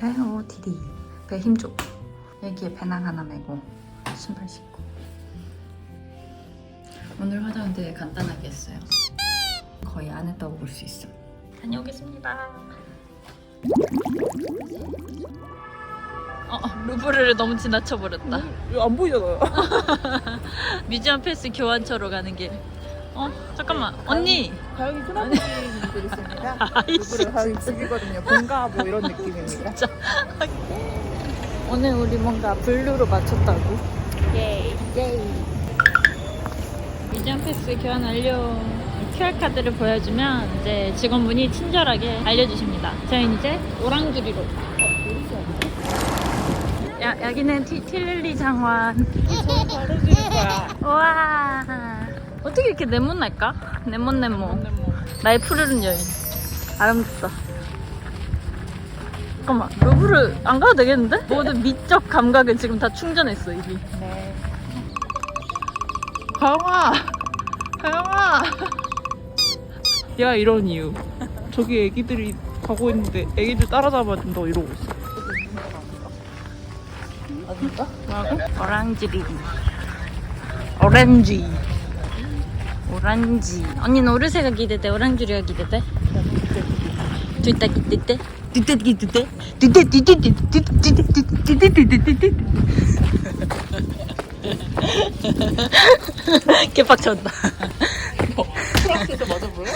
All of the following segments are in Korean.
레오 디디. 배 힘줘 여기에 배낭 하나 메고 신발 신고. 오늘 화장은 되게 간단하게 했어요. 거의 안 했다고 볼 수 있어. 다녀오겠습니다. 어, 루브르를 너무 지나쳐 버렸다. 이거 안 보이잖아요. 뮤지엄 패스 교환처로 가는 길 어? 잠깐만 언니 가영이 큰아버지분들 있습니다. 아이씨 누구를 가영이 죽이거든요. 본가 뭐 이런 느낌입니다. 오늘 우리 뭔가 블루로 맞췄다고 예이. 예이. 뮤지엄 패스 교환 완료. QR카드를 보여주면 이제 직원분이 친절하게 알려주십니다. 저희는 이제 오랑주리로. 야, 여기는 티, 틸리 장관. 저 바로 죽일 거야. 우와. 어떻게 이렇게 네모날까? 네모 네모. 근데 뭐. 나의 푸르른 여인. 아름답다. 잠깐만, 루브르 안 가도 되겠는데? 모든 미적 감각은 지금 다 충전했어, 이미. 네. 가영아! 가영아! 야 이런 이유. 저기 애기들이 가고 있는데 애기들 따라잡아야 된다고 이러고 있어. 어딘가? 뭐라고? 오랑지리. 오렌지. 오렌지. 언니는 오르세가 기대돼, 오랑주리가 기대돼? 둘다 기대돼? 둘다 기대돼? 둘다 기대돼? 개빡쳤다. 프랑스에서 맞아볼래?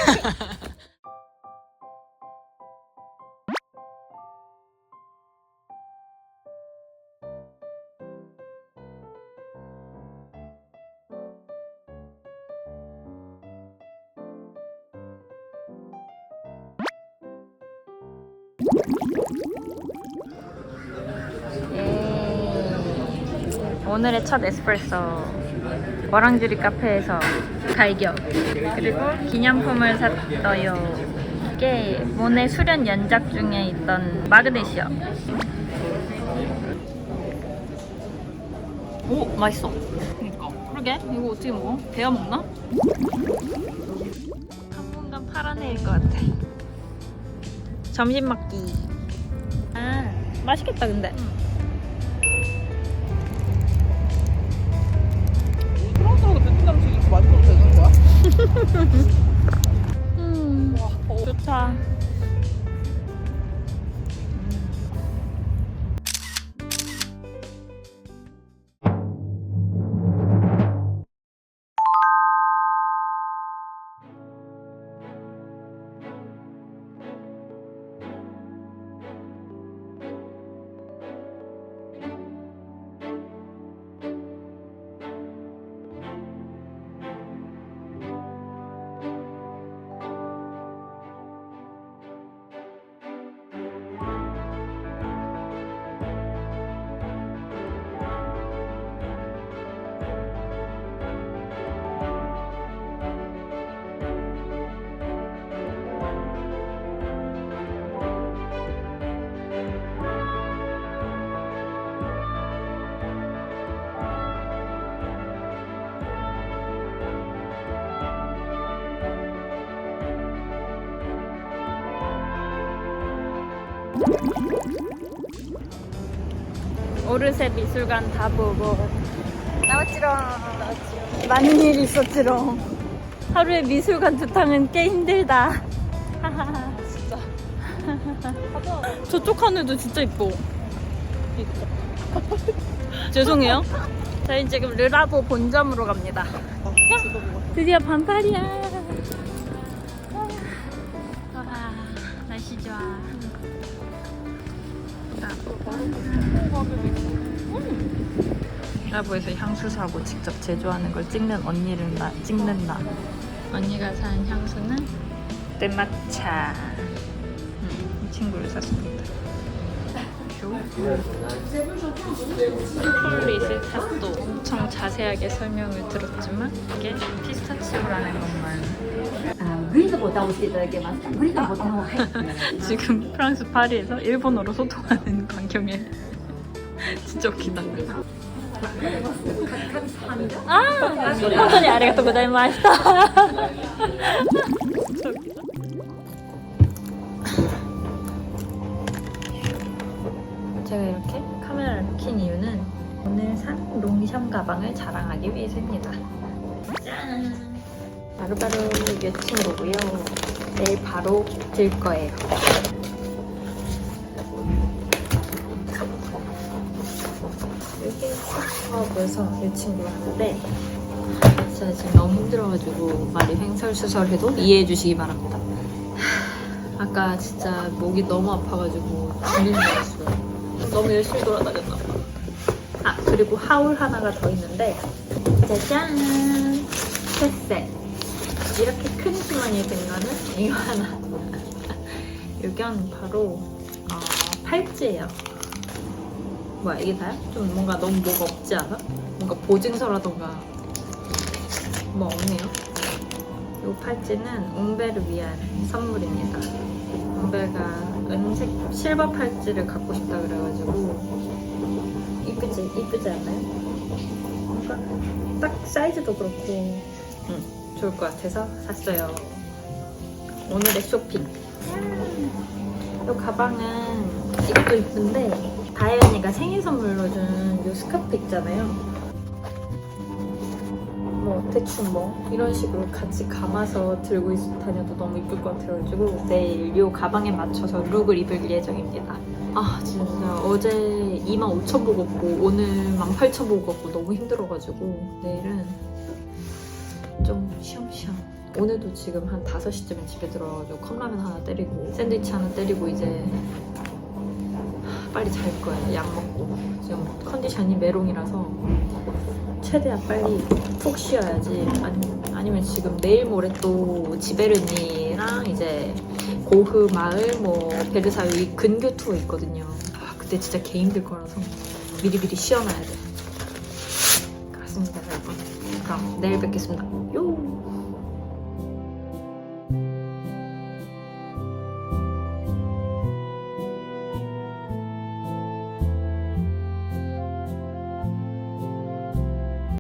오늘의 첫 에스프레소 와랑주리 카페에서 발견 그리고 기념품을 샀어요. 이게 모네 수련 연작 중에 있던 마그네시엄 오 맛있어. 그니까. 그러게. 이거 어떻게 먹어? 데워 먹나? 당분간 팔아내릴 것 같아. 점심 먹기. 아 맛있겠다 근데. 프 먹어도 되는 거야? 음. 좋다 오르세 미술관 다 보고. 나왔지롱. 많은 일이 있었지롱. 하루에 미술관 두 탕은 꽤 힘들다. 진짜. 저쪽 하늘도 진짜 이뻐. 죄송해요. 저희 지금 르라보 본점으로 갑니다. 아, 뭐. 드디어 반팔이야 라보에서 향수 사고 직접 제조하는 걸 찍는 언니를 나, 찍는 나 언니가 산 향수는 떼마차. 음, 이 친구를 샀습니다 폴리스 탓도 엄청 자세하게 설명을 들었지만 이게 피스타치오라는 것만 あのグリのボタンを押していただけますかグリのボタンをはい 지금 프랑스 파리에서 일본어로 소통하는 광경에 진짜 웃기다. 아,本当にありがとうございました。 롱샴 가방을 자랑하기 위해서입니다. 짠! 바로바로 이 친구고요. 내일 바로 들 거예요. 여기 수업에서 이 하는데 진짜 지금 너무 힘들어가지고 말이 횡설수설해도 이해해 주시기 바랍니다. 하, 아까 진짜 목이 너무 아파가지고 죽는 줄 알았어요. 너무 열심히 돌아다녔나 봐. 아 그리고 하울 하나가 더 있는데 짜잔 세셋 이렇게 큰 주머니에 든 거는 이거 하나. 이건 바로 어, 팔찌예요. 뭐야 이게 다야? 좀 뭔가 너무 뭐가 없지 않아? 뭔가 보증서라던가. 뭐 없네요. 이 팔찌는 웅배를 위한 선물입니다. 웅배가 은색 실버 팔찌를 갖고 싶다 그래가지고 이쁘지? 이쁘지 않나요? 뭔가 딱 사이즈도 그렇고 응, 좋을 것 같아서 샀어요. 오늘의 쇼핑. 이 가방은 이것도 이쁜데 다현이가 생일 선물로 준 이 스카프 있잖아요. 뭐 대충 뭐 이런 식으로 같이 감아서 들고 있- 다녀도 너무 이쁠 것 같아가지고 내일 이 가방에 맞춰서 룩을 입을 예정입니다. 아 진짜. 어제 25,000 보고 없고 오늘 18,000 보고 없고 너무 힘들어가지고 내일은 좀 쉬엄쉬엄. 오늘도 지금 한 5시쯤에 집에 들어가지고 컵라면 하나 때리고 샌드위치 하나 때리고 이제 빨리 잘 거예요 약 먹고. 지금 컨디션이 메롱이라서 최대한 빨리 푹 쉬어야지. 아니, 아니면 지금 내일 모레 또 지베르니랑 이제 고흐 마을 뭐 베르사유 근교 투어 있거든요. 아, 그때 진짜 개 힘들 거라서 미리미리 쉬어놔야 돼. 그렇습니다. 여러분 그럼 내일 뵙겠습니다. 요